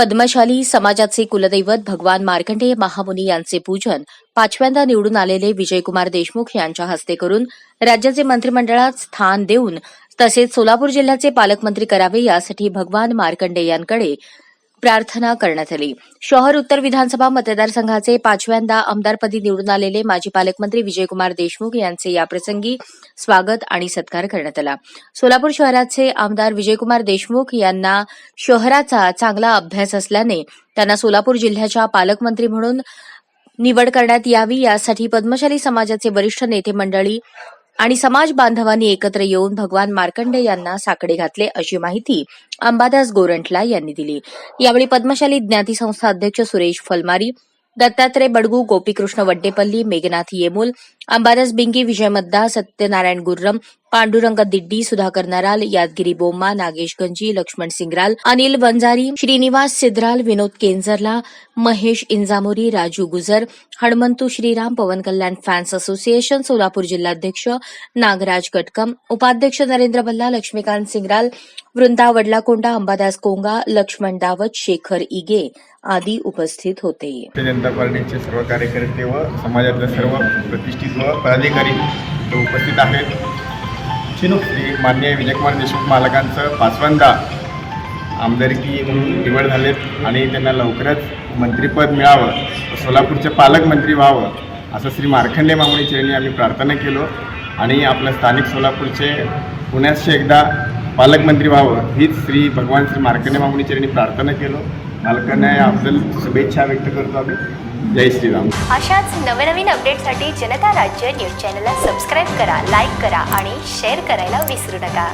पद्मशाली समाजाचे कुलदैवत भगवान मार्कंडेय महामुनी यांचे पूजन पाचव्यांदा निवडून आलेले विजयकुमार देशमुख यांच्या हस्ते करून राज्याचे मंत्रिमंडळात स्थान देऊन तसेच सोलापूर जिल्ह्याचे पालकमंत्री करावे यासाठी भगवान मार्कंडेयांकडे प्रार्थना करण्यात आली. शहर उत्तर विधानसभा मतदारसंघाचे पाचव्यांदा आमदारपदी निवडून आलेले माजी पालकमंत्री विजयकुमार देशमुख यांचे याप्रसंगी स्वागत आणि सत्कार करण्यात आला. सोलापूर शहराचे आमदार विजयकुमार देशमुख यांना शहराचा चांगला अभ्यास असल्याने त्यांना सोलापूर जिल्ह्याच्या पालकमंत्री म्हणून निवड करण्यात यावी यासाठी पद्मशाली समाजाचे वरिष्ठ नेते मंडळी आणि समाज बांधवांनी एकत्र येऊन भगवान मार्कंडे यांना साकडे घातले अशी माहिती अंबादास गोरंटला यांनी दिली. यावेळी पद्मशाली ज्ञाती संस्था अध्यक्ष सुरेश फलमारी दत्तात्रय बडगू गोपीकृष्ण वड्डेपल्ली मेघनाथ येमूल अंबादास बिंगी विजय मद्दा सत्यनारायण गुर्रम पांडुरंग दिड्डी सुधाकर नराल यादगिरी बोम्मा नागेश गंजी लक्ष्मण सिंगराल अनिल वंजारी श्रीनिवास सिद्राल विनोद केंजरला महेश इंजामोरी राजू गुजर हणमंतू श्रीराम पवन कल्याण फॅन्स असोसिएशन सोलापूर जिल्हाध्यक्ष नागराज कटकम उपाध्यक्ष नरेंद्र भल्ला लक्ष्मीकांत सिंगराल वृंदा वडलाकोंडा अंबादास कोंगा लक्ष्मण दावत शेखर इगे आदी उपस्थित होते. जनता पार्टीचे सर्व कार्यकर्ते व समाजातल्या सर्व प्रतिष्ठित पदाधिकारी उपस्थित आहेत. श्री मान्य विजयकुमार देशमुख मालकांचं पाचव्यांदा आमदारकी म्हणून निवड झालेत आणि त्यांना लवकरच मंत्रिपद मिळावं सोलापूरचे पालकमंत्री व्हावं असं श्री मार्खंडे मामुनी चरणी आम्ही प्रार्थना केलो. आणि आपलं स्थानिक सोलापूरचे पुण्याचे एकदा पालकमंत्री व्हावं हीच श्री भगवान श्री मार्कंडे मामुनी चरणी प्रार्थना केलो. मालकांना याबद्दल शुभेच्छा व्यक्त करतो आम्ही. जय श्रीराम. अशाच नवनवीन अपडेटसाठी जनता राज्य न्यूज चॅनलला सबस्क्राईब करा लाईक करा आणि शेअर करायला विसरू नका.